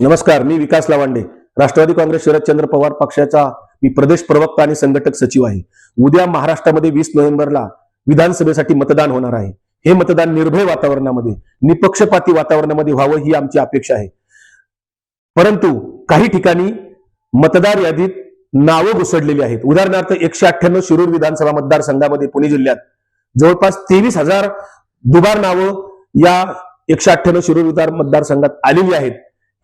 नमस्कार मी विकास लावांडे. राष्ट्रवादी काँग्रेस शरदचंद्र पवार पक्षाचा मी प्रदेश प्रवक्ता आणि संघटक सचिव आहे. उद्या महाराष्ट्रामध्ये वीस नोव्हेंबरला विधानसभेसाठी मतदान होणार आहे. हे मतदान निर्भय वातावरणामध्ये निपक्षपाती वातावरणामध्ये व्हावं ही आमची अपेक्षा आहे. परंतु काही ठिकाणी मतदार यादीत नावं घुसडलेली आहेत. उदाहरणार्थ एकशे अठ्ठ्याण्णव शिरूर विधानसभा मतदारसंघामध्ये पुणे जिल्ह्यात जवळपास तेवीस हजार दुबार नावं या एकशे अठ्ठ्याण्णव शिरूर विधान मतदारसंघात आलेली आहेत.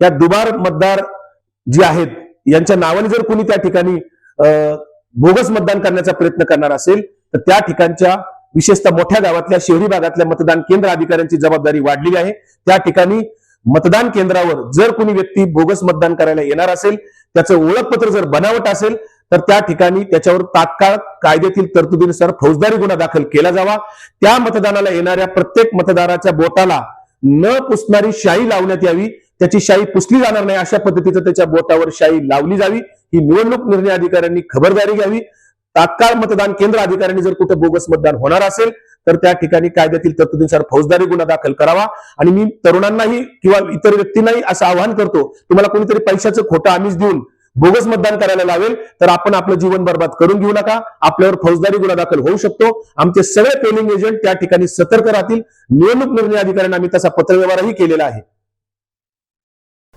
या दुबार मतदार जे आहेत यांच्या नावाने जर कोणी त्या ठिकाणी अं, बोगस मतदान करण्याचा प्रयत्न करणार असेल तर त्या ठिकाणच्या विशेषतः मोठ्या गावातल्या शहरी भागातल्या मतदान केंद्र अधिकाऱ्यांची जबाबदारी वाढलेली आहे. त्या ठिकाणी मतदान केंद्रावर जर कोणी व्यक्ती बोगस मतदान करायला येणार असेल त्याचं ओळखपत्र जर बनावट असेल तर त्या ठिकाणी त्याच्यावर तात्काळ कायद्यातील तरतुदीनुसार फौजदारी गुन्हा दाखल केला जावा. त्या मतदानाला येणाऱ्या प्रत्येक मतदाराच्या बोटाला न पुसणारी शाई लावण्यात यावी. त्याची शाई पुसली जाणार नाही अशा पद्धतीचं त्याच्या बोटावर शाई लावली जावी. ही निवडणूक निर्णय अधिकाऱ्यांनी खबरदारी घ्यावी. तात्काळ मतदान केंद्र अधिकाऱ्यांनी जर कुठं बोगस मतदान होणार असेल तर त्या ठिकाणी कायद्यातील तरतुदीनुसार फौजदारी गुन्हा दाखल करावा. आणि मी तरुणांनाही किंवा इतर व्यक्तींनाही असं आवाहन करतो तुम्हाला कोणीतरी पैशाचं खोटं आमिष देऊन बोगस मतदान करायला लावेल तर आपण आपलं जीवन बर्बाद करून घेऊ नका. आपल्यावर फौजदारी गुन्हा दाखल होऊ शकतो. आमचे सगळे पोलिंग एजंट त्या ठिकाणी सतर्क राहतील. निवडणूक निर्णय अधिकाऱ्यांना आम्ही तसा पत्रव्यवहारही केलेला आहे.